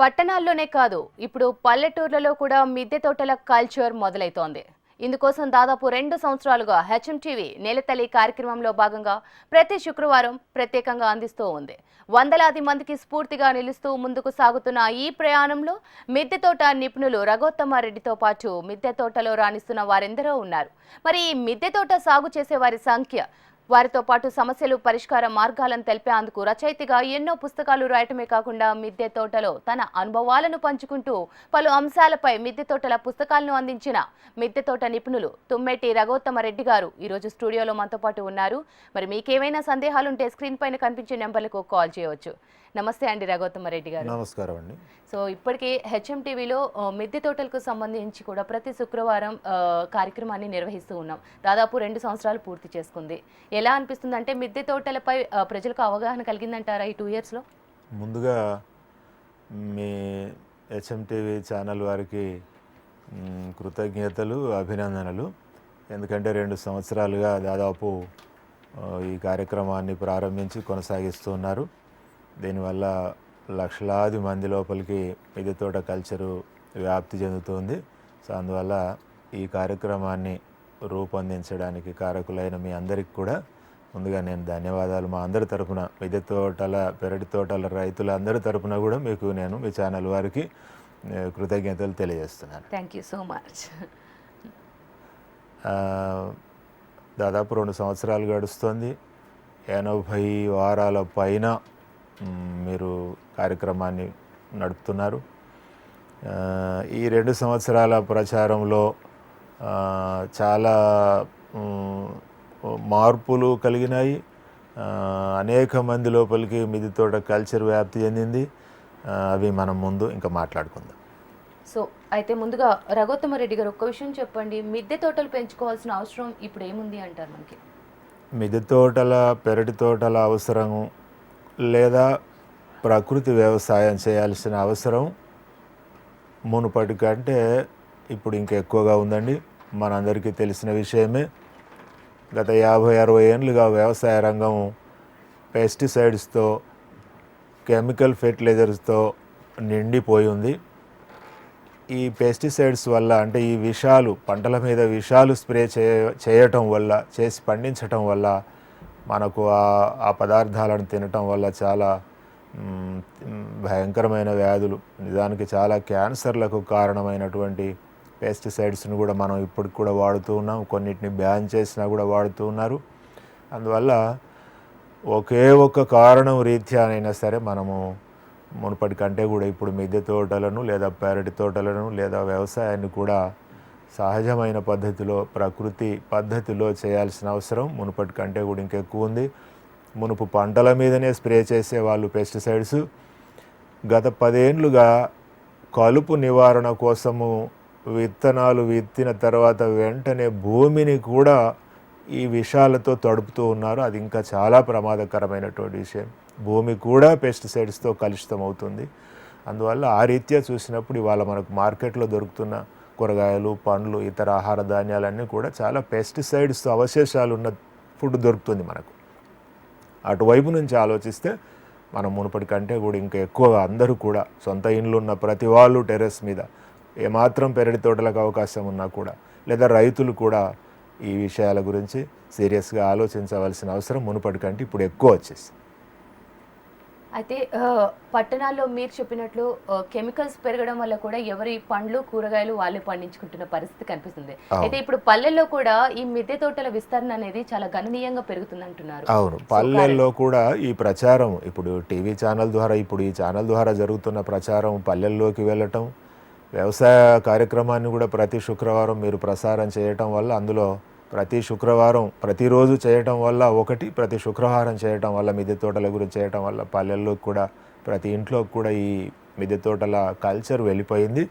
పట్టణాల్లోనే కాదు ఇప్పుడు పల్లెటూర్లలో కూడా మిద్దె తోటల కల్చర్ మొదలైతోంది. ఇందుకోసం దాదాపు రెండు సంవత్సరాలుగా హెచ్ఎం టీవీ నేలతల్లి కార్యక్రమంలో భాగంగా ప్రతి శుక్రవారం ప్రత్యేకంగా అందిస్తూ ఉంది. వందలాది మందికి స్ఫూర్తిగా నిలుస్తూ ముందుకు సాగుతున్న ఈ ప్రయాణంలో మిద్దె తోట నిపుణులు రఘోత్తమారెడ్డితో పాటు మిద్దె తోటలో రాణిస్తున్న వారెందరో ఉన్నారు. మరి ఈ మిద్దె తోట సాగు చేసే వారి సంఖ్య వారితో పాటు సమస్యలు పరిష్కార మార్గాలను తెలిపేందుకు రచయితగా ఎన్నో పుస్తకాలు రాయటమే కాకుండా మిద్దె తోటలో తన అనుభవాలను పంచుకుంటూ పలు అంశాలపై మిద్దె తోటల పుస్తకాలను అందించిన మిద్దె తోట నిపుణులు తుమ్మెట్టి రఘోత్తమరెడ్డి గారు ఈరోజు స్టూడియోలో మనతో పాటు ఉన్నారు. మరి మీకేమైనా సందేహాలుంటే స్క్రీన్ పైన కనిపించే నెంబర్లకు కాల్ చేయవచ్చు. నమస్తే అండి రఘోత్తమ రెడ్డి గారు. నమస్కారం అండి. సో ఇప్పటికే హెచ్ఎం టీవీలో మిద్దె తోటలకు సంబంధించి కూడా ప్రతి శుక్రవారం కార్యక్రమాన్ని నిర్వహిస్తూ ఉన్నాం. దాదాపు రెండు సంవత్సరాలు పూర్తి చేసుకుంది. ఎలా అనిపిస్తుంది అంటే మిద్దె తోటలపై ప్రజలకు అవగాహన కలిగిందంటారా ఈ టూ ఇయర్స్లో ముందుగా మీ హెచ్ఎం టీవీ ఛానల్ వారికి కృతజ్ఞతలు అభినందనలు. ఎందుకంటే రెండు సంవత్సరాలుగా దాదాపు ఈ కార్యక్రమాన్ని ప్రారంభించి కొనసాగిస్తున్నారు దీనివల్ల లక్షలాది మంది లోపలికి మిద్దె తోట కల్చరు వ్యాప్తి చెందుతుంది. సో అందువల్ల ఈ కార్యక్రమాన్ని రూపొందించడానికి కారకులైన మీ అందరికి కూడా ముందుగా నేను ధన్యవాదాలు. మా అందరి తరపున మిద్దె తోటల పెరటి తోటల రైతుల అందరి తరపున కూడా మీకు నేను మీ ఛానల్ వారికి కృతజ్ఞతలు తెలియజేస్తున్నాను. థ్యాంక్ యూ సో మచ్ దాదాపు రెండు సంవత్సరాలు గడుస్తుంది. ఎనభై వారాల పైన మీరు కార్యక్రమాన్ని నడుపుతున్నారు. ఈ రెండు సంవత్సరాల ప్రచారంలో చాలా మార్పులు కలిగినాయి. అనేక మంది లోపలికి మిది తోట కల్చర్ వ్యాప్తి చెందింది. అవి మనం ముందు ఇంకా మాట్లాడుకుందాం. సో అయితే ముందుగా రఘోత్తమ రెడ్డి గారు ఒక్క విషయం చెప్పండి. మిద్దె తోటలు పెంచుకోవాల్సిన అవసరం ఇప్పుడు ఏముంది అంటారు మనకి? మిద్దె తోటల పెరటి తోటల అవసరం లేదా ప్రకృతి వ్యవసాయం చేయాల్సిన అవసరం మునుపటి కంటే ఇప్పుడు ఇంకా ఎక్కువగా ఉందండి. మనందరికీ తెలిసిన విషయమే. గత యాభై అరవై ఏళ్ళుగా వ్యవసాయ రంగం పెస్టిసైడ్స్తో కెమికల్ ఫెర్టిలైజర్స్తో నిండిపోయి ఉంది. ఈ పెస్టిసైడ్స్ వల్ల అంటే ఈ విషాలు పంటల మీద విషాలు స్ప్రే చేయ చేయటం వల్ల చేసి పండించటం వల్ల మనకు ఆ ఆ పదార్థాలను తినటం వల్ల చాలా భయంకరమైన వ్యాధులు నిజానికి చాలా క్యాన్సర్లకు కారణమైనటువంటి పెస్టిసైడ్స్ను కూడా మనం ఇప్పటికి కూడా వాడుతూ ఉన్నాం. కొన్నిటిని బ్యాన్ చేసినా కూడా వాడుతూ ఉన్నారు. అందువల్ల ఒకే ఒక్క కారణం రీత్యానైనా సరే మనము మునుపటి కంటే కూడా ఇప్పుడు మిద్దె తోటలను లేదా పెరటి తోటలను లేదా వ్యవసాయాన్ని కూడా సహజమైన పద్ధతిలో ప్రకృతి పద్ధతిలో చేయాల్సిన అవసరం. మునుపటి కంటే కూడా ఇంకెక్కువ ఉంది. మునుపు పంటల మీదనే స్ప్రే చేసే వాళ్ళు పెస్టిసైడ్స్. గత పదేండ్లుగా కలుపు నివారణ కోసము విత్తనాలు విత్తిన తర్వాత వెంటనే భూమిని కూడా ఈ విషాలతో తడుపుతూ ఉన్నారు. అది ఇంకా చాలా ప్రమాదకరమైనటువంటి విషయం. భూమి కూడా పెస్టిసైడ్స్తో కలుషితం అవుతుంది అందువల్ల ఆ రీత్యా చూసినప్పుడు ఇవాళ మనకు మార్కెట్లో దొరుకుతున్న కూరగాయలు పండ్లు ఇతర ఆహార ధాన్యాలన్నీ కూడా చాలా పెస్టిసైడ్స్ అవశేషాలు ఉన్న ఫుడ్ దొరుకుతుంది మనకు. అటువైపు నుంచి ఆలోచిస్తే మనం మునుపటి కంటే కూడా ఇంకా ఎక్కువగా అందరూ కూడా సొంత ఇండ్లు ఉన్న ప్రతి వాళ్ళు టెర్రస్ మీద ఏమాత్రం పెరటి తోటలకు అవకాశం ఉన్నా కూడా లేదా రైతులు కూడా ఈ విషయాల గురించి సీరియస్గా ఆలోచించవలసిన అవసరం మునుపటి కంటే ఇప్పుడు ఎక్కువ వచ్చేసి అయితే పట్టణాల్లో మీరు చెప్పినట్లు కెమికల్స్ పెరగడం వల్ల కూడా ఎవరి పండ్లు కూరగాయలు వాళ్ళే పండించుకుంటున్న పరిస్థితి కనిపిస్తుంది. అయితే ఇప్పుడు పల్లెల్లో కూడా ఈ మిద్దె తోటల విస్తరణ అనేది చాలా గణనీయంగా పెరుగుతుంది అంటున్నారు అవును పల్లెల్లో కూడా ఈ ప్రచారం ఇప్పుడు టీవీ ఛానల్ ద్వారా ఇప్పుడు ఈ ఛానల్ ద్వారా జరుగుతున్న ప్రచారం పల్లెల్లోకి వెళ్ళటం వ్యవసాయ కార్యక్రమాన్ని కూడా ప్రతి శుక్రవారం మీరు ప్రసారం చేయటం వల్ల అందులో ప్రతి శుక్రవారం ప్రతిరోజు చేయటం వల్ల ఒకటి ప్రతి శుక్రవారం చేయటం వల్ల మిద్దె తోటల గురించి చేయటం వల్ల పల్లెల్లో కూడా ప్రతి ఇంట్లో కూడా ఈ మిద్దె తోటల కల్చర్ వెళ్ళిపోయింది.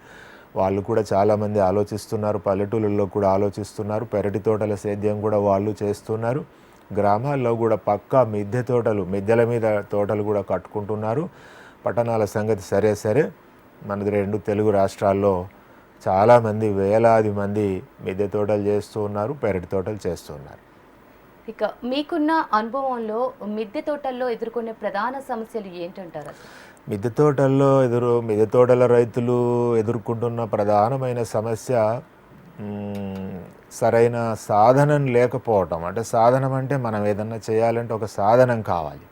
వాళ్ళు కూడా చాలామంది ఆలోచిస్తున్నారు పల్లెటూళ్ళల్లో కూడా ఆలోచిస్తున్నారు పెరటి తోటల సేద్యం కూడా వాళ్ళు చేస్తున్నారు. గ్రామాల్లో కూడా పక్కా మిద్దె తోటలు మిద్దెల మీద తోటలు కూడా కట్టుకుంటున్నారు. పట్టణాల సంగతి సరే సరే. మనది రెండు తెలుగు రాష్ట్రాల్లో చాలామంది వేలాది మంది మిద్దె తోటలు చేస్తూ ఉన్నారు పెరటి తోటలు చేస్తూ ఉన్నారు. ఇక మీకున్న అనుభవంలో మిద్దె తోటల్లో ఎదుర్కొనే ప్రధాన సమస్యలు ఏంటంటారు? మిద్దె తోటల్లో ఎదురు మిద్దె తోటల రైతులు ఎదుర్కొంటున్న ప్రధానమైన సమస్య సరైన సాధనం లేకపోవటం. అంటే సాధనం అంటే మనం ఏదన్నా చేయాలంటే ఒక సాధనం కావాలి.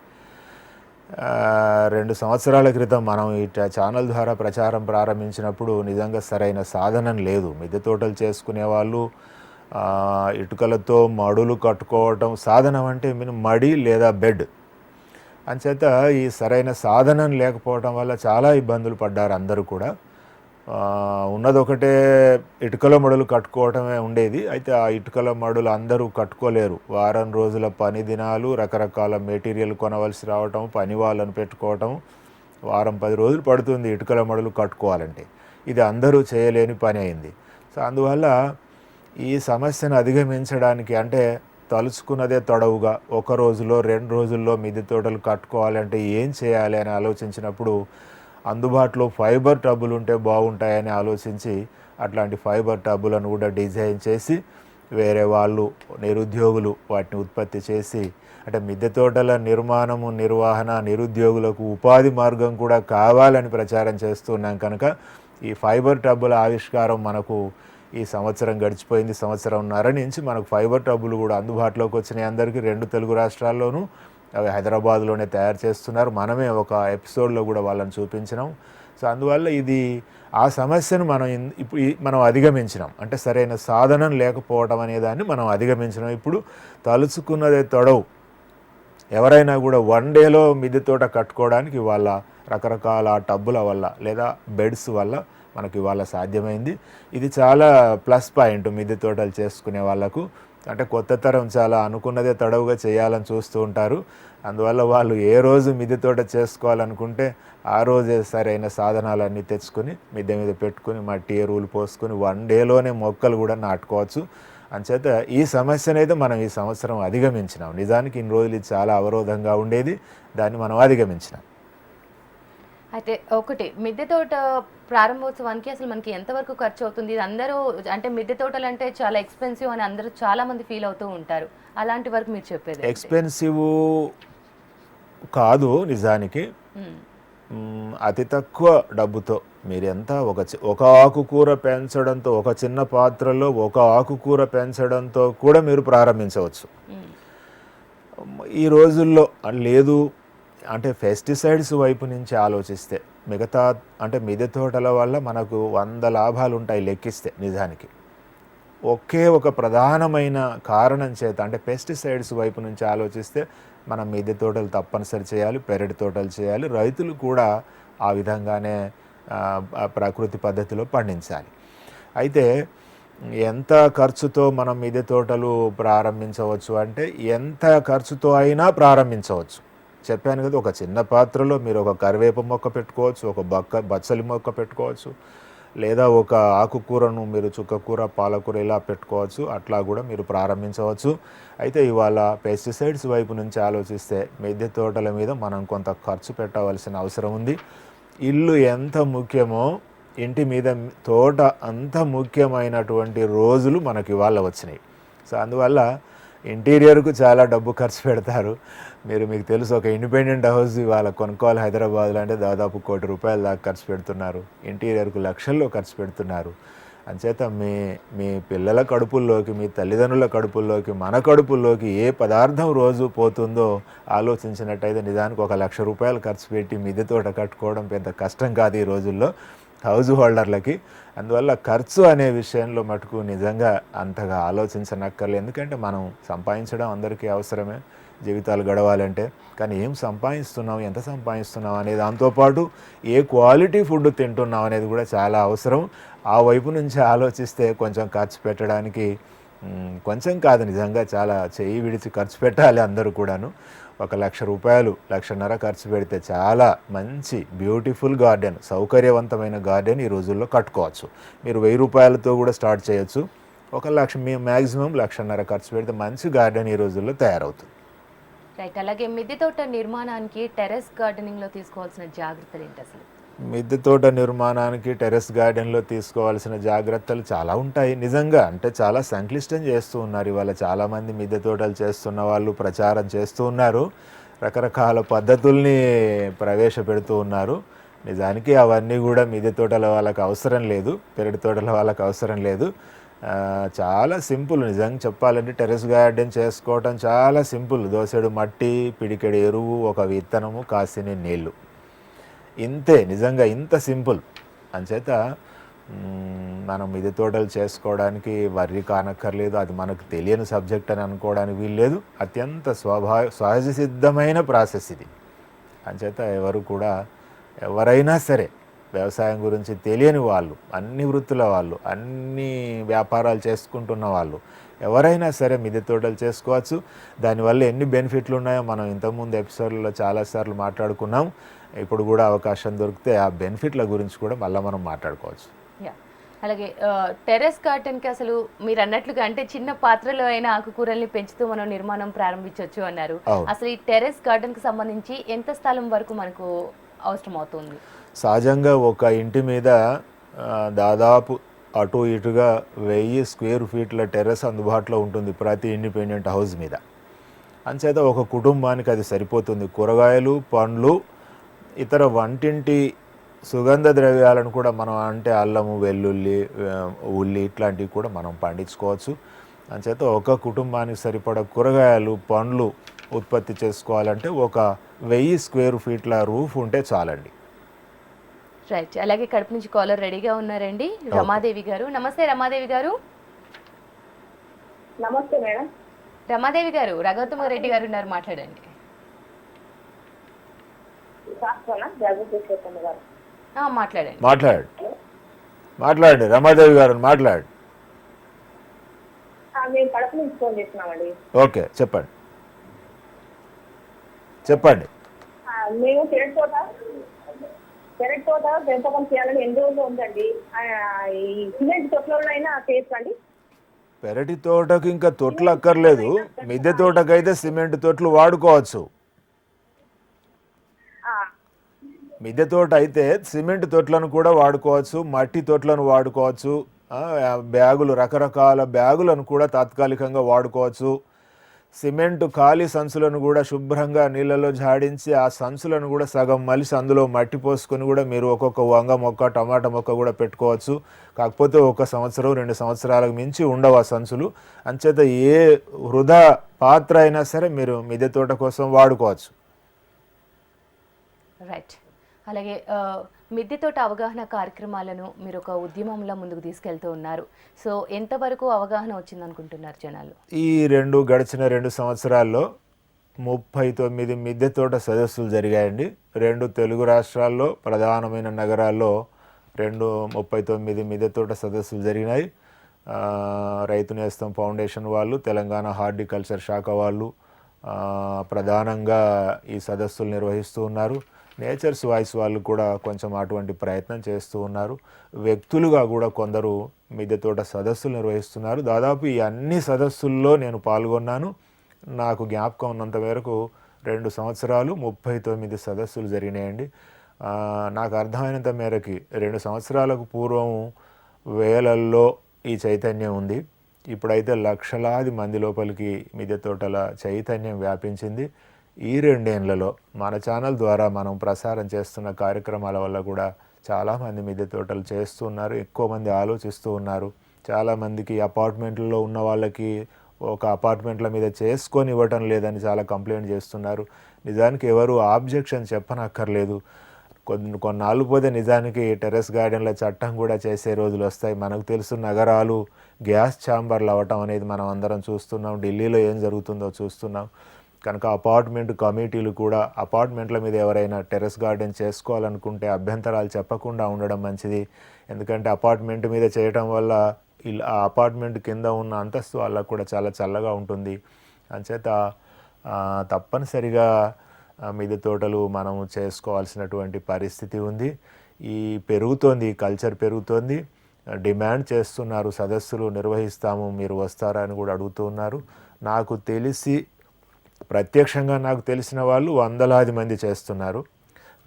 రెండు సంవత్సరాల క్రితం మనం ఈ ఛానల్ ద్వారా ప్రచారం ప్రారంభించినప్పుడు నిజంగా సరైన సాధనం లేదు. మిద్దె తోటలు చేసుకునే వాళ్ళు ఇటుకలతో మడులు కట్టుకోవటం సాధనం అంటే మీన్ మడి లేదా బెడ్. అంచేత ఈ సరైన సాధనం లేకపోవడం వల్ల చాలా ఇబ్బందులు పడ్డారు అందరూ కూడా. ఉన్నది ఉన్నదొకటే ఇటుకల మడులు కట్టుకోవటమే ఉండేది. అయితే ఆ ఇటుకల మడులు అందరూ కట్టుకోలేరు. వారం రోజుల పని దినాలు రకరకాల మెటీరియల్ కొనవలసి రావటం పని వాళ్ళను పెట్టుకోవటం వారం పది రోజులు పడుతుంది ఇటుకల మడులు కట్టుకోవాలంటే. ఇది అందరూ చేయలేని పని అయింది. సో అందువల్ల ఈ సమస్యను అధిగమించడానికి అంటే తలుచుకున్నదే తొడవుగా ఒక రోజులో రెండు రోజుల్లో మిద్దె తోటలు కట్టుకోవాలంటే ఏం చేయాలి అని ఆలోచించినప్పుడు అందుబాటులో ఫైబర్ టబ్బులు ఉంటే బాగుంటాయని ఆలోచించి అట్లాంటి ఫైబర్ టబ్బులను కూడా డిజైన్ చేసి వేరే వాళ్ళు నిరుద్యోగులు వాటిని ఉత్పత్తి చేసి అంటే మిద్దె తోటల నిర్మాణము నిర్వహణ నిరుద్యోగులకు ఉపాధి మార్గం కూడా కావాలని ప్రచారం చేస్తున్నాం కనుక ఈ ఫైబర్ టబ్బుల ఆవిష్కారం మనకు ఈ సంవత్సరం గడిచిపోయింది. సంవత్సరంన్నర నుంచి మనకు ఫైబర్ టబ్బులు కూడా అందుబాటులోకి వచ్చినాయి. అందరికీ రెండు తెలుగు రాష్ట్రాల్లోనూ అవి హైదరాబాద్లోనే తయారు చేస్తున్నారు. మనమే ఒక ఎపిసోడ్లో కూడా వాళ్ళని చూపించినాం. సో అందువల్ల ఇది ఆ సమస్యను మనం ఇన్- ఇప్పుడు మనం అధిగమించినాం. అంటే సరైన సాధనం లేకపోవడం అనే దాన్ని మనం అధిగమించినాం. ఇప్పుడు తలుచుకున్నదే తొడవు. ఎవరైనా కూడా వన్ డేలో మిద్దె తోట కట్టుకోవడానికి వాళ్ళ రకరకాల టబ్బుల వల్ల లేదా బెడ్స్ వల్ల మనకి ఇవాళ సాధ్యమైంది. ఇది చాలా ప్లస్ పాయింట్ మిద్దె తోటలు చేసుకునే వాళ్ళకు. అంటే కొత్త తరం చాలా అనుకున్నదే తడవుగా చేయాలని చూస్తూ ఉంటారు. అందువల్ల వాళ్ళు ఏ రోజు మిద్దె తోట చేసుకోవాలనుకుంటే ఆ రోజే సరైన సాధనాలన్నీ తెచ్చుకొని మిద్దె మీద పెట్టుకుని మట్టి ఎరువులు పోసుకొని వన్ డేలోనే మొక్కలు కూడా నాటుకోవచ్చు. అంచేత ఈ సమస్యనైతే మనం ఈ సంవత్సరం అధిగమించినాం. నిజానికి ఇన్ని రోజులు ఇది చాలా అవరోధంగా ఉండేది. దాన్ని మనం అధిగమించినాం. అయితే ఒకటి మిద్దె తోట ప్రారంభోత్సవానికి అసలు మనకి ఎంతవరకు ఖర్చు అవుతుంది అందరూ అంటే మిద్దె తోటలు అంటే చాలా ఎక్స్పెన్సివ్ అని అందరూ చాలా మంది ఫీల్ అవుతూ ఉంటారు. అలాంటి వరకు మీరు చెప్పేది? ఎక్స్పెన్సివ్ కాదు నిజానికి. అతి తక్కువ డబ్బుతో. మీరు ఎంత ఒక ఒక ఆకుకూర పెంచడంతో ఒక చిన్న పాత్రలో ఒక ఆకుకూర పెంచడంతో కూడా మీరు ప్రారంభించవచ్చు. ఈ రోజుల్లో లేదు అంటే పెస్టిసైడ్స్ వైపు నుంచి ఆలోచిస్తే మిగతా అంటే మిద్దె తోటల వల్ల మనకు వంద లాభాలు ఉంటాయి లెక్కిస్తే నిజానికి. ఒకే ఒక ప్రధానమైన కారణం చేత అంటే పెస్టిసైడ్స్ వైపు నుంచి ఆలోచిస్తే మనం మిద్దె తోటలు తప్పనిసరి చేయాలి పెరటి తోటలు చేయాలి రైతులు కూడా ఆ విధంగానే ప్రకృతి పద్ధతిలో పండించాలి. అయితే ఎంత ఖర్చుతో మనం మిద్దె తోటలు ప్రారంభించవచ్చు అంటే ఎంత ఖర్చుతో అయినా ప్రారంభించవచ్చు. చెప్పాను కదా ఒక చిన్న పాత్రలో మీరు ఒక కరివేప మొక్క పెట్టుకోవచ్చు ఒక బక్క బచ్చలి మొక్క పెట్టుకోవచ్చు లేదా ఒక ఆకుకూరను మీరు చుక్కకూర పాలకూర ఇలా పెట్టుకోవచ్చు అట్లా కూడా మీరు ప్రారంభించవచ్చు. అయితే ఇవాళ పెస్టిసైడ్స్ వైపు నుంచి ఆలోచిస్తే మిద్దె తోటల మీద మనం కొంత ఖర్చు పెట్టవలసిన అవసరం ఉంది. ఇల్లు ఎంత ముఖ్యమో ఇంటి మీద తోట అంత ముఖ్యమైనటువంటి రోజులు మనకి ఇవాళ వచ్చినాయి. సో అందువల్ల ఇంటీరియర్కు చాలా డబ్బు ఖర్చు పెడతారు. మీరు మీకు తెలుసు ఒక ఇండిపెండెంట్ హౌస్ ఇవాళ కొనుక్కోవాలి హైదరాబాద్లో అంటే దాదాపు కోటి రూపాయల దాకా ఖర్చు పెడుతున్నారు. ఇంటీరియర్కు లక్షల్లో ఖర్చు పెడుతున్నారు. అంచేత మీ మీ పిల్లల కడుపుల్లోకి మీ తల్లిదండ్రుల కడుపుల్లోకి మన కడుపుల్లోకి ఏ పదార్థం రోజు పోతుందో ఆలోచించినట్టయితే నిజానికి ఒక లక్ష రూపాయలు ఖర్చు పెట్టి మిద్దె తోట కట్టుకోవడం పెద్ద కష్టం కాదు ఈ రోజుల్లో. హౌస్ హోల్డర్లకి అందువల్ల ఖర్చు అనే విషయంలో మటుకు నిజంగా అంతగా ఆలోచించనక్కర్లేదు. ఎందుకంటే మనం సంపాదించడం అందరికీ అవసరమే. జీవితాలు గడవాలంటే. కానీ ఏం సంపాదిస్తున్నాం ఎంత సంపాదిస్తున్నాం అనే దాంతోపాటు ఏ క్వాలిటీ ఫుడ్ తింటున్నాం అనేది కూడా చాలా అవసరం. ఆ వైపు నుంచి ఆలోచిస్తే కొంచెం ఖర్చు పెట్టడానికి కొంచెం కాదు నిజంగా చాలా చేయి విడిచి ఖర్చు పెట్టాలి అందరూ కూడాను. ఒక లక్ష రూపాయలు లక్షన్నర ఖర్చు పెడితే చాలా మంచి బ్యూటిఫుల్ గార్డెన్ సౌకర్యవంతమైన గార్డెన్ ఈ రోజుల్లో కట్టుకోవచ్చు. మీరు వెయ్యి రూపాయలతో కూడా స్టార్ట్ చేయొచ్చు. ఒక లక్ష మీ మ్యాక్సిమం లక్షన్నర ఖర్చు పెడితే మంచి గార్డెన్ ఈ రోజుల్లో తయారవుతుంది. రైట్ అలాగే మిద్దె తోట నిర్మాణానికి టెర్రస్ గార్డెనింగ్లో తీసుకోవాల్సిన జాగ్రత్తలు ఏంటి అసలు? మిద్దె తోట నిర్మాణానికి టెర్రస్ గార్డెన్లో తీసుకోవాల్సిన జాగ్రత్తలు చాలా ఉంటాయి. నిజంగా అంటే చాలా సంక్లిష్టం చేస్తూ ఉన్నారు ఇవాళ చాలామంది మిద్దె తోటలు చేస్తున్న వాళ్ళు ప్రచారం చేస్తూ ఉన్నారు. రకరకాల పద్ధతుల్ని ప్రవేశపెడుతూ ఉన్నారు. నిజానికి అవన్నీ కూడా మిద్దె తోటల వాళ్ళకి అవసరం లేదు పెరటి తోటల వాళ్ళకి అవసరం లేదు. చాలా సింపుల్ నిజంగా చెప్పాలంటే టెర్రస్ గార్డెన్ చేసుకోవటం చాలా సింపుల్. దోసెడు మట్టి పిడికెడు ఎరువు ఒక విత్తనము కాసిన నీళ్ళు. ఇంతే నిజంగా ఇంత సింపుల్. అంచేత మనం మిద్దె తోటలు చేసుకోవడానికి వర్రి కానక్కర్లేదు అది మనకు తెలియని సబ్జెక్ట్ అని అనుకోవడానికి వీల్లేదు. అత్యంత స్వభా సహజ సిద్ధమైన ప్రాసెస్ ఇది. అంచేత ఎవరు కూడా ఎవరైనా సరే వ్యవసాయం గురించి తెలియని వాళ్ళు అన్ని వృత్తుల వాళ్ళు అన్ని వ్యాపారాలు చేసుకుంటున్న వాళ్ళు ఎవరైనా సరే మిద్దె తోటలు చేసుకోవచ్చు. దానివల్ల ఎన్ని బెనిఫిట్లు ఉన్నాయో మనం ఇంతకుముందు ఎపిసోడ్లో చాలాసార్లు మాట్లాడుకున్నాం. ఇప్పుడు కూడా అవకాశం దొరికితే ఆ బెనిఫిట్ల గురించి కూడా మళ్ళీ మనం మాట్లాడుకోవచ్చు. యా. అలాగే ఆ, టెర్రస్ గార్డెన్కి అసలు మీరు అన్నట్లుగా అంటే చిన్న పాత్రలో అయిన ఆకుకూరల్ని పెంచుతూ మనం నిర్మాణం ప్రారంభించవచ్చు అన్నారు. అసలు ఈ టెర్రస్ గార్డెన్కి సంబంధించి ఎంత స్థలం వరకు మనకు అవసరం అవుతుంది సహజంగా ఒక ఇంటి మీద దాదాపు అటు ఇటుగా వెయ్యి స్క్వేర్ ఫీట్ల టెర్రస్ అందుబాటులో ఉంటుంది ప్రతి ఇండిపెండెంట్ హౌస్ మీద. అంచేత ఒక కుటుంబానికి అది సరిపోతుంది. కూరగాయలు పండ్లు ఇతర వంటింటి సుగంధ ద్రవ్యాలను కూడా మనం అంటే అల్లము వెల్లుల్లి ఉల్లి ఇట్లాంటివి కూడా మనం పండించుకోవచ్చు. అంచేత ఒక కుటుంబానికి సరిపడ కూరగాయలు పండ్లు ఉత్పత్తి చేసుకోవాలంటే ఒక వెయ్యి స్క్వేర్ ఫీట్ల రూఫ్ ఉంటే చాలండి. రైట్. అలాగే కడుపు నుంచి కాలర్ రెడీగా ఉన్నారండి. రమాదేవి గారు. నమస్తే రమాదేవి గారు. నమస్తే మేడం. రమాదేవి గారు రఘోత్తమ రెడ్డి గారు ఉన్నారు మాట్లాడండి శాస్త్రనా జగదీశ్వరమ్మ గారు ఆ, మాట్లాడండి. మాట్లాడండి మాట్లాడండి. రమాదేవి గారు మాట్లాడండి ఆ, మేము కడప నుంచి ఫోన్ చేస్తున్నామండి. ఓకే చెప్పండి. చెప్పండి. ఆ, మేము పెరటి తోట పెంపకం చేయాలని ఎన్ని రోజులు ఉందండి? ఆ, ఈ సిమెంట్ తొట్లలో అయినా చేయొచ్చండి పెరటి తోటకు ఇంకా తొట్లు అక్కర్లేదు. మిద్దె తోటకైతే సిమెంట్ తొట్లు వాడుకోవచ్చు ఆ, మిద్దె తోట అయితే సిమెంట్ తొట్లను కూడా వాడుకోవచ్చు మట్టి తొట్లను వాడుకోవచ్చు ఆ, బ్యాగులు రకరకాల బ్యాగులను కూడా తాత్కాలికంగా వాడుకోవచ్చు. సిమెంట్ ఖాళీ సంచులను కూడా శుభ్రంగా నీళ్ళలో జాడించి ఆ సంచులను కూడా సగం మలిసి అందులో మట్టి పోసుకొని కూడా మీరు ఒక్కొక్క వంగ మొక్క టమాటా మొక్క కూడా పెట్టుకోవచ్చు. కాకపోతే ఒక సంవత్సరం రెండు సంవత్సరాలకు మించి ఉండవు ఆ సంచులు. అంచేత ఏ వృధా పాత్ర అయినా సరే మీరు మిద్దె తోట కోసం వాడుకోవచ్చు. రైట్ అలాగే మిద్దెతోట తోట అవగాహన కార్యక్రమాలను మీరు ఒక ఉద్యమంలో ముందుకు తీసుకెళ్తూ ఉన్నారు. సో ఎంతవరకు అవగాహన వచ్చింది అనుకుంటున్నారు జనాలు? ఈ రెండు గడిచిన రెండు సంవత్సరాల్లో ముప్పై తొమ్మిది మిద్దె తోట సదస్సులు జరిగాయండి. రెండు తెలుగు రాష్ట్రాల్లో ప్రధానమైన నగరాల్లో రెండు ముప్పై తొమ్మిది మిద్దెతోట సదస్సులు జరిగినాయి. రైతు నేస్తం ఫౌండేషన్ వాళ్ళు తెలంగాణ హార్టికల్చర్ శాఖ వాళ్ళు ప్రధానంగా ఈ సదస్సులు నిర్వహిస్తూ ఉన్నారు. నేచర్స్ వాయిస్ వాళ్ళు కూడా కొంచెం అటువంటి ప్రయత్నం చేస్తూ ఉన్నారు. వ్యక్తులుగా కూడా కొందరు మిద్దె తోట సదస్సులు నిర్వహిస్తున్నారు. దాదాపు ఈ అన్ని సదస్సుల్లో నేను పాల్గొన్నాను. నాకు జ్ఞాపకం ఉన్నంత మేరకు రెండు సంవత్సరాలు ముప్పై తొమ్మిది సదస్సులు జరిగినాయండి. నాకు అర్థమైనంత మేరకి రెండు సంవత్సరాలకు పూర్వం వేలల్లో ఈ చైతన్యం ఉంది. ఇప్పుడైతే లక్షలాది మంది లోపలికి మిద్దె తోటల చైతన్యం వ్యాపించింది. ఈ రెండేళ్ళలో మన ఛానల్ ద్వారా మనం ప్రసారం చేస్తున్న కార్యక్రమాల వల్ల కూడా చాలామంది మిద్దె తోటలు చేస్తున్నారు ఎక్కువ మంది ఆలోచిస్తూ ఉన్నారు. చాలామందికి అపార్ట్మెంట్లలో ఉన్న వాళ్ళకి ఒక అపార్ట్మెంట్ల మీద చేసుకొని ఇవ్వటం లేదని చాలా కంప్లైంట్ చేస్తున్నారు. నిజానికి ఎవరు ఆబ్జెక్షన్ చెప్పనక్కర్లేదు. కొన్ని కొన్నాళ్ళు పోతే నిజానికి టెర్రస్ గార్డెన్ల చట్టం కూడా చేసే రోజులు వస్తాయి. మనకు తెలుసు నగరాలు గ్యాస్ ఛాంబర్లు అవ్వటం అనేది మనం అందరం చూస్తున్నాం. ఢిల్లీలో ఏం జరుగుతుందో చూస్తున్నాం. కనుక అపార్ట్మెంట్ కమిటీలు కూడా అపార్ట్మెంట్ల మీద ఎవరైనా టెర్రస్ గార్డెన్ చేసుకోవాలనుకుంటే అభ్యంతరాలు చెప్పకుండా ఉండడం మంచిది. ఎందుకంటే అపార్ట్మెంట్ మీద చేయటం వల్ల ఇలా ఆ అపార్ట్మెంట్ కింద ఉన్న అంతస్తు వాళ్ళకు కూడా చాలా చల్లగా ఉంటుంది. అంచేత తప్పనిసరిగా ఆ, మిద్దె తోటలు మనం చేసుకోవాల్సినటువంటి పరిస్థితి ఉంది. ఈ పెరుగుతోంది కల్చర్ పెరుగుతోంది. డిమాండ్ చేస్తున్నారు సదస్సులు నిర్వహిస్తాము మీరు వస్తారా అని కూడా అడుగుతూ ఉన్నారు. నాకు తెలిసి ప్రత్యక్షంగా నాకు తెలిసిన వాళ్ళు వందలాది మంది చేస్తున్నారు.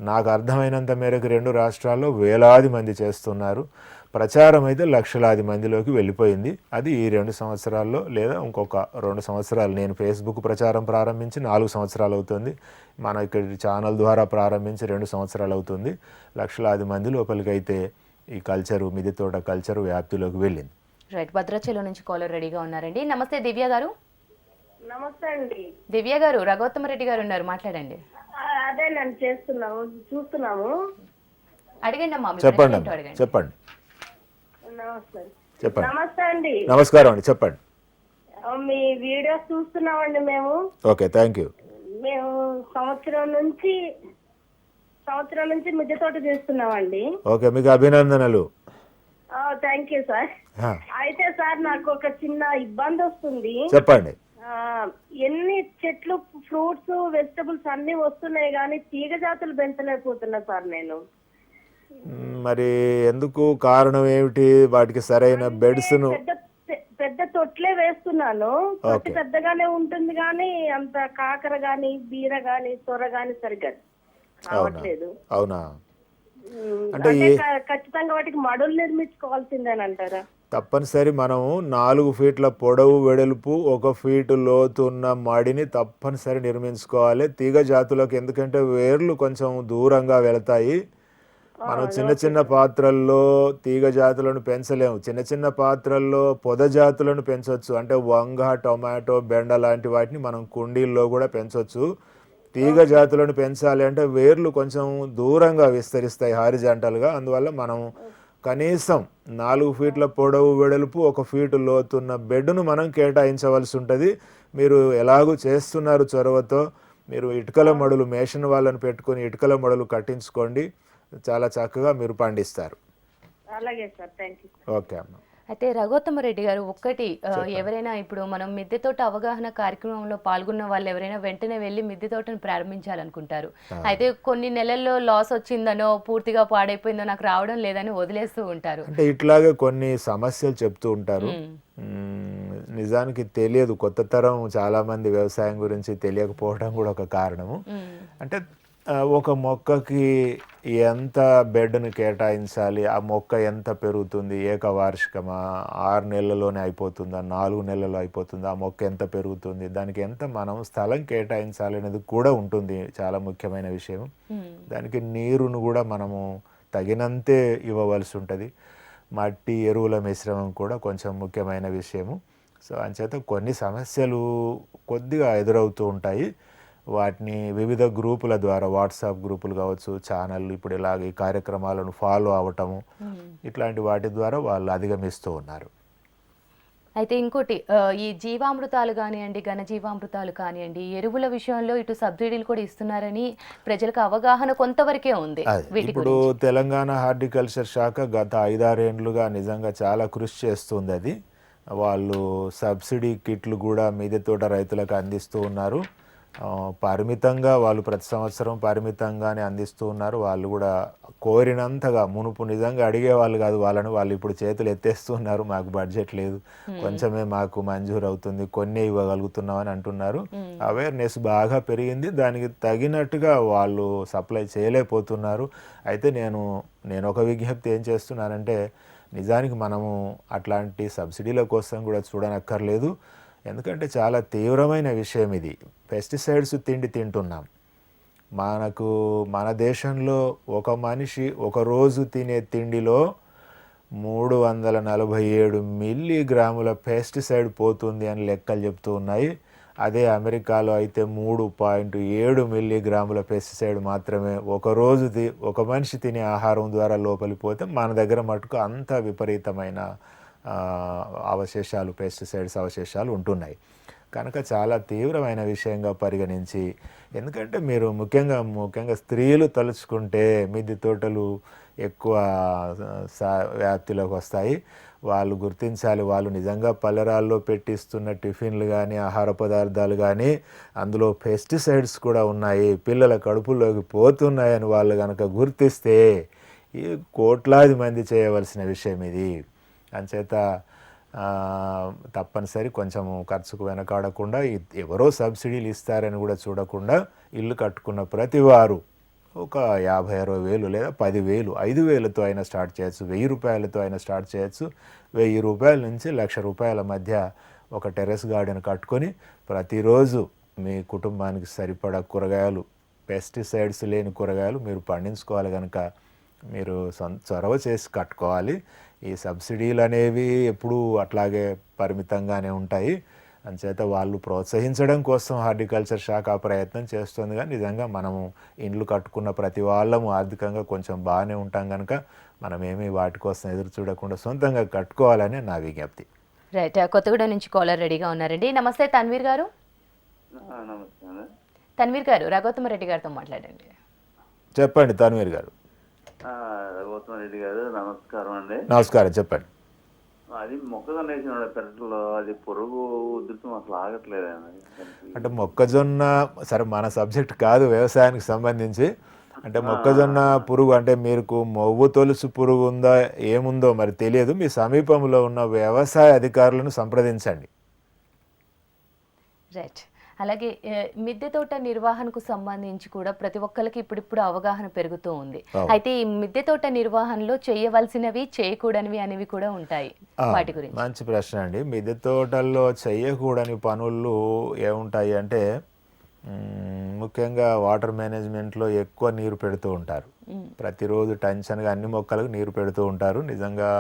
నాకు అర్థమైనంత మేరకు రెండు రాష్ట్రాల్లో వేలాది మంది చేస్తున్నారు. ప్రచారం అయితే లక్షలాది మందిలోకి వెళ్ళిపోయింది. అది ఈ రెండు సంవత్సరాల్లో లేదా ఇంకొక రెండు సంవత్సరాలు. నేను ఫేస్బుక్ ప్రచారం ప్రారంభించి నాలుగు సంవత్సరాలు అవుతుంది. మన ఇక్కడ ఛానల్ ద్వారా ప్రారంభించి రెండు సంవత్సరాలు అవుతుంది. లక్షలాది మంది లోపలికైతే ఈ కల్చరు మిది తోట కల్చరు వ్యాప్తిలోకి వెళ్ళింది. రైట్ భద్రాచలం నుంచి కాలర్ రెడీగా ఉన్నారండి. నమస్తే దివ్య గారు. నమస్తే అండి. దివ్య గారు రఘోత్తమరెడ్డి గారు ఉన్నారు మాట్లాడండి. అదే నన్ను చేస్తున్నాము చూస్తున్నాము. అడగండి అమ్మా చెప్పండి చెప్పండి. నమస్తే. చెప్పండి. నమస్తే అండి. నమస్కారం అండి చెప్పండి. మీ వీడియోస్ చూస్తున్నామండి మేము. Okay thank you. మేము సంవత్సరం నుంచి సంవత్సరం నుంచి మిద్దె తోట చేస్తున్నామండి. ఓకే మీకు అభినందనలు. Thank you sir. అయితే సార్ నాకు ఒక చిన్న ఇబ్బంది వస్తుంది. చెప్పండి. ఎన్ని చెట్లు ఫ్రూట్స్ వెజిటబుల్స్ అన్ని వస్తున్నాయి కానీ తీగ జాతులు పెంచలేకపోతున్నా సార్ నేను. మరి ఎందుకు? కారణం ఏమిటి? వాటికి సరైన బెడ్స్ను పెద్ద తొట్లే వేస్తున్నాను. తొట్టి. పెద్దగానే ఉంటుంది కానీ అంత కాకర గాని బీర గాని సొర గాని సరిగ్గా రావట్లేదు. అవునా? అంటే ఖచ్చితంగా వాటికి మడులు నిర్మించుకోవాల్సిందేని అంటారా తప్పనిసరి మనం నాలుగు ఫీట్ల పొడవు వెడల్పు ఒక ఫీటు లోతున్న మడిని తప్పనిసరి నిర్మించుకోవాలి. తీగ జాతులకు ఎందుకంటే వేర్లు కొంచెం దూరంగా వెళతాయి. మనం చిన్న చిన్న పాత్రల్లో తీగ జాతులను పెంచలేము. చిన్న చిన్న పాత్రల్లో పొద జాతులను పెంచవచ్చు అంటే వంగ టొమాటో బెండ లాంటి వాటిని మనం కుండీల్లో కూడా పెంచవచ్చు తీగ జాతులను పెంచాలి అంటే వేర్లు కొంచెం దూరంగా విస్తరిస్తాయి హారిజాంటల్గా. అందువల్ల మనం కనీసం నాలుగు ఫీట్ల పొడవు వెడల్పు ఒక ఫీటు లోతున్న బెడ్ను మనం కేటాయించవలసి ఉంటుంది. మీరు ఎలాగూ చేస్తున్నారు చొరవతో మీరు ఇటుకల మడులు మేషన్ వాళ్ళని పెట్టుకొని ఇటుకల మడులు కట్టించుకోండి. చాలా చక్కగా మీరు పండిస్తారు. అలాగే సార్ థ్యాంక్ యూ ఓకే అమ్మ. అయితే రఘోత్తమరెడ్డి గారు ఒక్కటి ఎవరైనా ఇప్పుడు మనం మిద్దె తోట అవగాహన కార్యక్రమంలో పాల్గొన్న వాళ్ళు ఎవరైనా వెంటనే వెళ్ళి మిద్దె తోటను ప్రారంభించాలనుకుంటారు. అయితే కొన్ని నెలల్లో లాస్ వచ్చిందనో పూర్తిగా పాడైపోయిందో నాకు రావడం లేదని వదిలేస్తూ ఉంటారు. అంటే ఇట్లాగే కొన్ని సమస్యలు చెప్తూ ఉంటారు. నిజానికి తెలియదు. కొత్త తరం చాలామంది వ్యవసాయం గురించి తెలియకపోవడం కూడా ఒక కారణము. అంటే ఒక మొక్కకి ఎంత బెడ్ను కేటాయించాలి? ఆ మొక్క ఎంత పెరుగుతుంది? ఏకవార్షికమా? ఆరు నెలల్లోనే అయిపోతుందా? నాలుగు నెలల్లో అయిపోతుందా? ఆ మొక్క ఎంత పెరుగుతుంది? దానికి ఎంత మనం స్థలం కేటాయించాలి అనేది కూడా ఉంటుంది చాలా ముఖ్యమైన విషయం. దానికి నీరును కూడా మనము తగినంతే ఇవ్వవలసి ఉంటుంది. మట్టి ఎరువుల మిశ్రమం కూడా కొంచెం ముఖ్యమైన విషయము. సో అంచేత కొన్ని సమస్యలు కొద్దిగా ఎదురవుతూ ఉంటాయి. వాటిని వివిధ గ్రూపుల ద్వారా వాట్సాప్ గ్రూపులు కావచ్చు ఛానల్ ఇప్పుడు ఇలాగ ఈ కార్యక్రమాలను ఫాలో అవ్వటము మ్మ్. ఇట్లాంటి వాటి ద్వారా వాళ్ళు అధిగమిస్తూ ఉన్నారు. అయితే ఇంకోటి ఈ జీవామృతాలు కానివ్వండి ఘనజీవామృతాలు కానివ్వండి ఎరువుల విషయంలో ఇటు సబ్సిడీలు కూడా ఇస్తున్నారని ప్రజలకు అవగాహన కొంతవరకే ఉంది ఇప్పుడు తెలంగాణ హార్టికల్చర్ శాఖ గత ఐదారేండ్లుగా నిజంగా చాలా కృషి చేస్తుంది అది. వాళ్ళు సబ్సిడీ కిట్లు కూడా మిద్దె తోట రైతులకు అందిస్తూ ఉన్నారు. పరిమితంగా వాళ్ళు ప్రతి సంవత్సరం పరిమితంగానే అందిస్తూ ఉన్నారు. వాళ్ళు కూడా కోరినంతగా మునుపు నిజంగా అడిగేవాళ్ళు కాదు వాళ్ళని. వాళ్ళు ఇప్పుడు చేతులు ఎత్తేస్తున్నారు మాకు బడ్జెట్ లేదు. కొంచెమే మాకు మంజూరు అవుతుంది. కొన్ని ఇవ్వగలుగుతున్నాం అని అంటున్నారు అవేర్నెస్ బాగా పెరిగింది. దానికి తగినట్టుగా వాళ్ళు సప్లై చేయలేకపోతున్నారు. అయితే నేను నేను ఒక విజ్ఞప్తి ఏం చేస్తున్నానంటే నిజానికి మనము అట్లాంటి సబ్సిడీల కోసం కూడా చూడనక్కర్లేదు. ఎందుకంటే చాలా తీవ్రమైన విషయం ఇది. పెస్టిసైడ్స్ తిండి తింటున్నాం. మనకు మన దేశంలో ఒక మనిషి ఒక రోజు తినే తిండిలో మూడు వందల నలభై ఏడు మిల్లీగ్రాముల పెస్టిసైడ్ పోతుంది అని లెక్కలు చెప్తూ ఉన్నాయి. అదే అమెరికాలో అయితే మూడు పాయింట్ ఏడు మిల్లీగ్రాముల పెస్టిసైడ్ మాత్రమే ఒక రోజు తి- ఒక మనిషి తినే ఆహారం ద్వారా లోపలిపోతే మన దగ్గర మటుకు అంత విపరీతమైన అవశేషాలు పెస్టిసైడ్స్ అవశేషాలు ఉంటున్నాయి. కనుక చాలా తీవ్రమైన విషయంగా పరిగణించి ఎందుకంటే మీరు ముఖ్యంగా ముఖ్యంగా స్త్రీలు తలుచుకుంటే మిద్దె తోటలు ఎక్కువ సా- వ్యాప్తిలోకి వస్తాయి. వాళ్ళు గుర్తించాలి వాళ్ళు నిజంగా పల్లెరాల్లో పెట్టిస్తున్న టిఫిన్లు కానీ ఆహార పదార్థాలు కానీ అందులో పెస్టిసైడ్స్ కూడా ఉన్నాయి. పిల్లల కడుపులోకి పోతున్నాయని వాళ్ళు కనుక గుర్తిస్తే ఈ కోట్లాది మంది చేయవలసిన విషయం ఇది. అంచేత తప్పనిసరి కొంచెము ఖర్చుకు వెనకాడకుండా ఎవరో సబ్సిడీలు ఇస్తారని కూడా చూడకుండా ఇల్లు కట్టుకున్న ప్రతి వారు ఒక యాభై అరవై వేలు లేదా పదివేలు ఐదు వేలతో అయినా స్టార్ట్ చేయొచ్చు వెయ్యి రూపాయలతో అయినా స్టార్ట్ చేయొచ్చు. వెయ్యి రూపాయల నుంచి లక్ష రూపాయల మధ్య ఒక టెర్రస్ గార్డెన్ కట్టుకొని ప్రతిరోజు మీ కుటుంబానికి సరిపడా కూరగాయలు పెస్టిసైడ్స్ లేని కూరగాయలు మీరు పండించుకోవాలి కనుక మీరు సొంత చొరవ చేసి కట్టుకోవాలి. ఈ సబ్సిడీలు అనేవి ఎప్పుడూ అట్లాగే పరిమితంగానే ఉంటాయి. అంచేత వాళ్ళు ప్రోత్సహించడం కోసం హార్టికల్చర్ శాఖ ఆ ప్రయత్నం చేస్తుంది. కానీ నిజంగా మనము ఇండ్లు కట్టుకున్న ప్రతి వాళ్ళము ఆర్థికంగా కొంచెం బాగానే ఉంటాం కనుక మనం ఏమీ వాటి కోసం ఎదురు చూడకుండా సొంతంగా కట్టుకోవాలని నా విజ్ఞప్తి. రైట్. కొత్తగూడెం నుంచి కాలర్ రెడీగా ఉన్నారండి. నమస్తే తన్వీర్ గారు. తన్వీర్ గారు రఘోత్తమ రెడ్డి గారితో మాట్లాడండి. చెప్పండి తన్వీర్ గారు. గౌతమ రెడ్డి గారు నమస్కారం అండి. నమస్కారం చెప్పండి. అది మొక్కజొన్న వేసిన పెరట్లో అది పురుగు ఉధృతం అసలు ఆగట్లేదండి. అంటే మొక్కజొన్న సరే మన సబ్జెక్ట్ కాదు వ్యవసాయానికి సంబంధించి. అంటే మొక్కజొన్న పురుగు అంటే మీకు మొవ్వు తొలుసు పురుగు ఉందా ఏముందో మరి తెలియదు. మీ సమీపంలో ఉన్న వ్యవసాయ అధికారులను సంప్రదించండి. రైట్ అలాగే మిద్దె తోట నిర్వహణకు సంబంధించి కూడా ప్రతి ఒక్కరికి ఇప్పుడిప్పుడు అవగాహన పెరుగుతూ ఉంది. అయితే ఈ మిద్దె తోట నిర్వహణలో చేయవలసినవి చేయకూడనివి అనేవి కూడా ఉంటాయి వాటి గురించి. మంచి ప్రశ్న అండి. మిద్దె తోటల్లో చేయకూడని పనులు ఏముంటాయి అంటే ముఖ్యంగా వాటర్ మేనేజ్మెంట్లో ఎక్కువ నీరు పెడుతూ ఉంటారు. ప్రతిరోజు టెన్షన్గా అన్ని మొక్కలకు నీరు పెడుతూ ఉంటారు. నిజంగా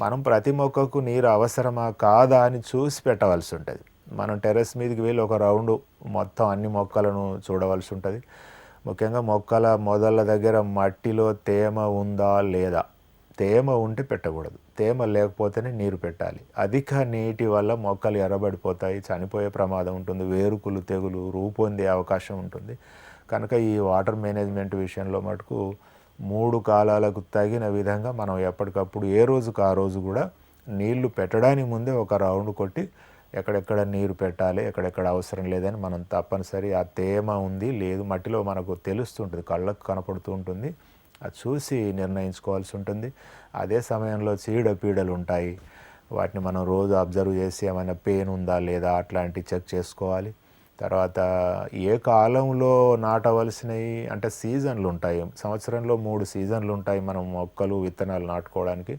మనం ప్రతి మొక్కకు నీరు అవసరమా కాదా అని చూసి పెట్టవలసి ఉంటుంది. మనం టెర్రస్ మీదకి వెళ్ళి ఒక రౌండ్ మొత్తం అన్ని మొక్కలను చూడవలసి ఉంటుంది. ముఖ్యంగా మొక్కల మొదళ్ళ దగ్గర మట్టిలో తేమ ఉందా లేదా? తేమ ఉంటే పెట్టకూడదు. తేమ లేకపోతేనే నీరు పెట్టాలి. అధిక నీటి వల్ల మొక్కలు ఎర్రబడిపోతాయి చనిపోయే ప్రమాదం ఉంటుంది వేరుకులు తెగులు రూపొందే అవకాశం ఉంటుంది. కనుక ఈ వాటర్ మేనేజ్మెంట్ విషయంలో మటుకు మూడు కాలాలకు తగిన విధంగా మనం ఎప్పటికప్పుడు ఏ రోజుకు ఆ రోజు కూడా నీళ్ళు పెట్టడానికి ముందే ఒక రౌండ్ కొట్టి ఎక్కడెక్కడ నీరు పెట్టాలి ఎక్కడెక్కడ అవసరం లేదని మనం తప్పనిసరి ఆ తేమ ఉంది లేదు మట్టిలో మనకు తెలుస్తుంటుంది కళ్ళకు కనపడుతూ ఉంటుంది. అది చూసి నిర్ణయించుకోవాల్సి ఉంటుంది. అదే సమయంలో చీడపీడలు ఉంటాయి. వాటిని మనం రోజు అబ్జర్వ్ చేసి ఏమైనా పెయిన్ ఉందా లేదా అట్లాంటివి చెక్ చేసుకోవాలి. తర్వాత ఏ కాలంలో నాటవలసినవి అంటే సీజన్లు ఉంటాయి. సంవత్సరంలో మూడు సీజన్లు ఉంటాయి మనం మొక్కలు విత్తనాలు నాటుకోవడానికి.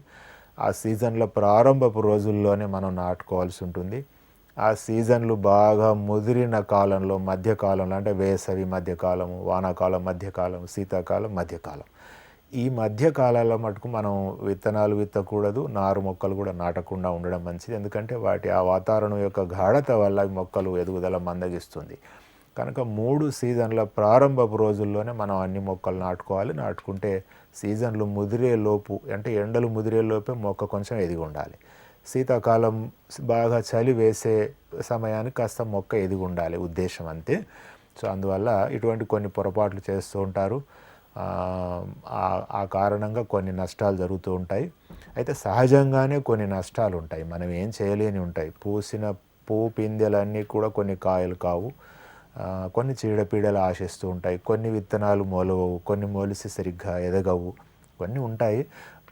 ఆ సీజన్ల ప్రారంభపు రోజుల్లోనే మనం నాటుకోవాల్సి ఉంటుంది. ఆ సీజన్లు బాగా ముదిరిన కాలంలో మధ్యకాలంలో అంటే వేసవి మధ్యకాలము వానాకాలం మధ్యకాలం శీతాకాలం మధ్యకాలం. ఈ మధ్యకాలంలో మటుకు మనం విత్తనాలు విత్తకూడదు నారు మొక్కలు కూడా నాటకుండా ఉండడం మంచిది. ఎందుకంటే వాటి ఆ వాతావరణం యొక్క గాఢత వల్ల మొక్కలు ఎదుగుదల మందగిస్తుంది. కనుక మూడు సీజన్ల ప్రారంభపు రోజుల్లోనే మనం అన్ని మొక్కలు నాటుకోవాలి. నాటుకుంటే సీజన్లు ముదిరే లోపు అంటే ఎండలు ముదిరే లోపే మొక్క కొంచెం ఎదిగి ఉండాలి. శీతాకాలం బాగా చలి వేసే సమయానికి కాస్త మొక్క ఎదిగి ఉండాలి ఉద్దేశం అంతే. సో అందువల్ల ఇటువంటి కొన్ని పొరపాట్లు చేస్తూ ఉంటారు. ఆ, కారణంగా కొన్ని నష్టాలు జరుగుతూ ఉంటాయి. అయితే సహజంగానే కొన్ని నష్టాలు ఉంటాయి. మనం ఏం చేయలేని ఉంటాయి. పూసిన పూ పిందెలన్నీ కూడా కొన్ని కాయలు కావు. కొన్ని చీడపీడలు ఆశిస్తూ ఉంటాయి. కొన్ని విత్తనాలు మొలవవు. కొన్ని మొలిసి సరిగ్గా ఎదగవు. కొన్ని ఉంటాయి.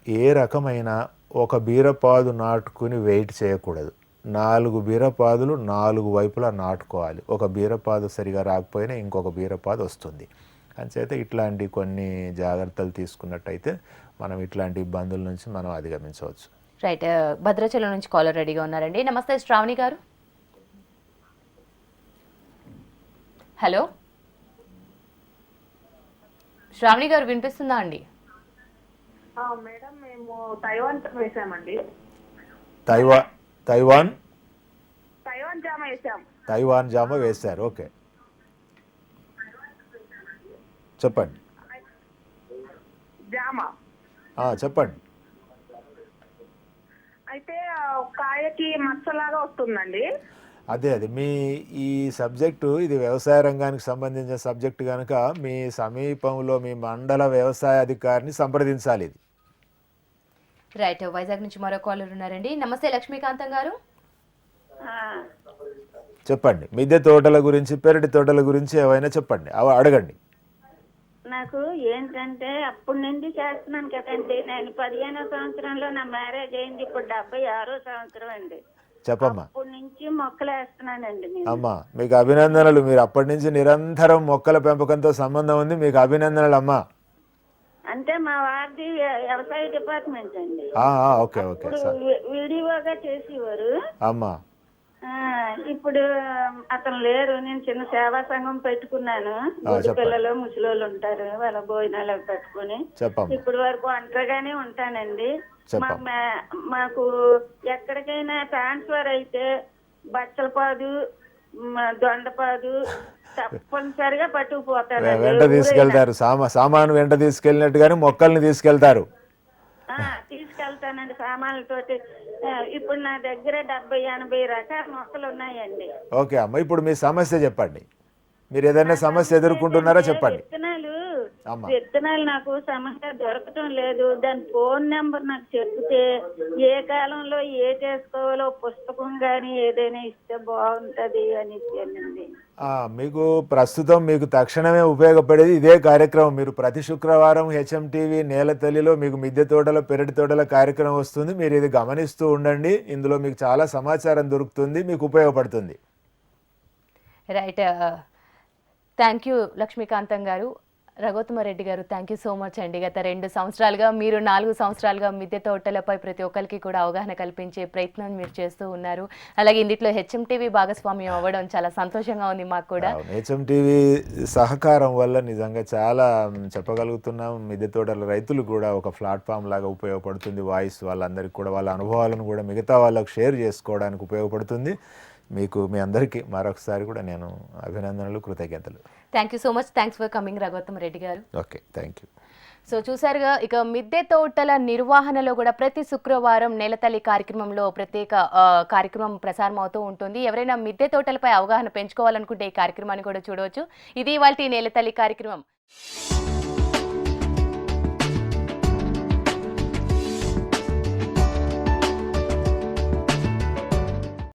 ఏ రకమైన ఒక బీరపాదు నాటుకుని వెయిట్ చేయకూడదు. నాలుగు బీరపాదులు నాలుగు వైపులా నాటుకోవాలి. ఒక బీరపాదు సరిగా రాకపోయినా ఇంకొక బీరపాదు వస్తుంది. అంచేత ఇట్లాంటి కొన్ని జాగ్రత్తలు తీసుకున్నట్టయితే మనం ఇట్లాంటి ఇబ్బందుల నుంచి మనం అధిగమించవచ్చు. రైట్. భద్రాచలం నుంచి కాలర్ రెడీగా ఉన్నారండి. నమస్తే శ్రావణి గారు. హలో. శ్రావణి గారు వినిపిస్తుందా అండి? మేడం మేము తైవాన్ వేసామండి. తైవా తైవాన్? తైవాన్ జామ వేసాం. తైవాన్ జామ వేశారు ఓకే. చెప్పండి. జామ. చెప్పండి. అయితే కాయకి మచ్చలాగా వస్తుందండి. అదే అదే. మీ ఈ సబ్జెక్టు ఇది వ్యవసాయ రంగానికి సంబంధించిన సబ్జెక్టు కనుక మీ సమీపంలో మీ మండల వ్యవసాయ అధికారిని సంప్రదించాలి ఇది. రైట్. వైజాగ్ నుంచి మరో కాలర్ ఉన్నారండి. నమస్తే లక్ష్మీకాంతం గారు. చెప్పండి. మిద్దె తోటల గురించి పెరటి తోటల గురించి ఏవైనా చెప్పండి. అవి అడగండి. నాకు ఏంటంటే అప్పటి నుండి చేస్తున్నాను కదండి. నేను పదిహేనో సంవత్సరంలో నా మ్యారేజ్ అయింది. ఇప్పుడు డెబ్బై ఆరో సంవత్సరం అండి. చెప్పమ్మా. అప్పటి నుంచి మొక్కలు వేస్తున్నానండి నేను. అమ్మా మీకు అభినందనలు. మీరు అప్పటి నుంచి నిరంతరం మొక్కల పెంపకంతో సంబంధం ఉంది. మీకు అభినందనలు అమ్మా. అంటే మా వారిది వ్యవసాయ డిపార్ట్మెంట్ అండి. ఓకే ఓకే వీడియోగా చేసేవారు. అమ్మా. ఇప్పుడు అతను లేరు. నేను చిన్న సేవా సంఘం పెట్టుకున్నాను. పిల్లలు ముసలోళ్ళు ఉంటారు. వాళ్ళ భోజనాలు అవి పెట్టుకుని. ఇప్పటి వరకు ఒంటరిగానే ఉంటానండి. మాకు ఎక్కడికైనా ట్రాన్స్ఫర్ అయితే బచ్చలపాదు దొండపాదు తప్పనిసరిగా పట్టుకుపోతాను వెంట తీసుకెళ్తారు. సామా సామాను వెంట తీసుకెళ్ళినట్టుగానే మొక్కల్ని తీసుకెళ్తారు. తీసుకెళ్తానండి సామాన్లతోటి. ఆ, ఇప్పుడు నా దగ్గర డెబ్బై ఎనభై రకాల మొక్కలు ఉన్నాయండి ఓకే అమ్మ ఇప్పుడు మీ సమస్య చెప్పండి మీరు ఏదైనా సమస్య ఎదుర్కొంటున్నారో చెప్పండి విత్తనాలు. విత్తనాలు నాకు సమస్య దొరకటం లేదు. దాని ఫోన్ నెంబర్ నాకు చెప్తే ఏ కాలంలో ఏ చేసుకోవాలో పుస్తకం కానీ ఏదైనా ఇస్తే బాగుంటది అని ఆ, మీకు ప్రస్తుతం మీకు తక్షణమే ఉపయోగపడేది ఇదే కార్యక్రమం. మీరు ప్రతి శుక్రవారం హెచ్ఎం టీవీ నేల తల్లిలో మీకు మిద్దె తోటల పెరటి తోటల కార్యక్రమం వస్తుంది. మీరు ఇది గమనిస్తూ ఉండండి. ఇందులో మీకు చాలా సమాచారం దొరుకుతుంది. మీకు ఉపయోగపడుతుంది. రైట్ థ్యాంక్ యూ లక్ష్మీకాంతం గారు. రఘోత్తమరెడ్డి గారు థ్యాంక్ యూ సో మచ్ అండి. గత రెండు సంవత్సరాలుగా మీరు నాలుగు సంవత్సరాలుగా మిద్దె తోటలపై ప్రతి ఒక్కరికి కూడా అవగాహన కల్పించే ప్రయత్నం మీరు చేస్తూ ఉన్నారు. అలాగే ఇందులో హెచ్ఎంటీవీ భాగస్వామ్యం అవ్వడం చాలా సంతోషంగా ఉంది మాకు కూడా. హెచ్ఎంటీవీ సహకారం వల్ల నిజంగా చాలా చెప్పగలుగుతున్నాం. మిద్దె తోటల రైతులు కూడా ఒక ప్లాట్ఫామ్ లాగా ఉపయోగపడుతుంది. వాయిస్ వాళ్ళందరికీ కూడా వాళ్ళ అనుభవాలను కూడా మిగతా వాళ్ళకు షేర్ చేసుకోవడానికి ఉపయోగపడుతుంది. మీకు మీ అందరికీ మరొకసారి కూడా నేను అభినందనలు కృతజ్ఞతలు. Thank you so much thanks for coming Raghottama Reddy garu. Okay thank you so చూసారుగా ఇక మిద్దె తోటల నిర్వహణలో కూడా ప్రతి శుక్రవారం నెలతల్లి కార్యక్రమంలో ప్రత్యేక కార్యక్రమం ప్రసారం అవుతూ ఉంటుంది. ఎవరైనా మిద్దె తోటలపై అవగాహన పెంచుకోవాలనుకుంటే ఈ కార్యక్రమాన్ని కూడా చూడవచ్చు. ఇది ఇవాళ నేలతల్లి కార్యక్రమం.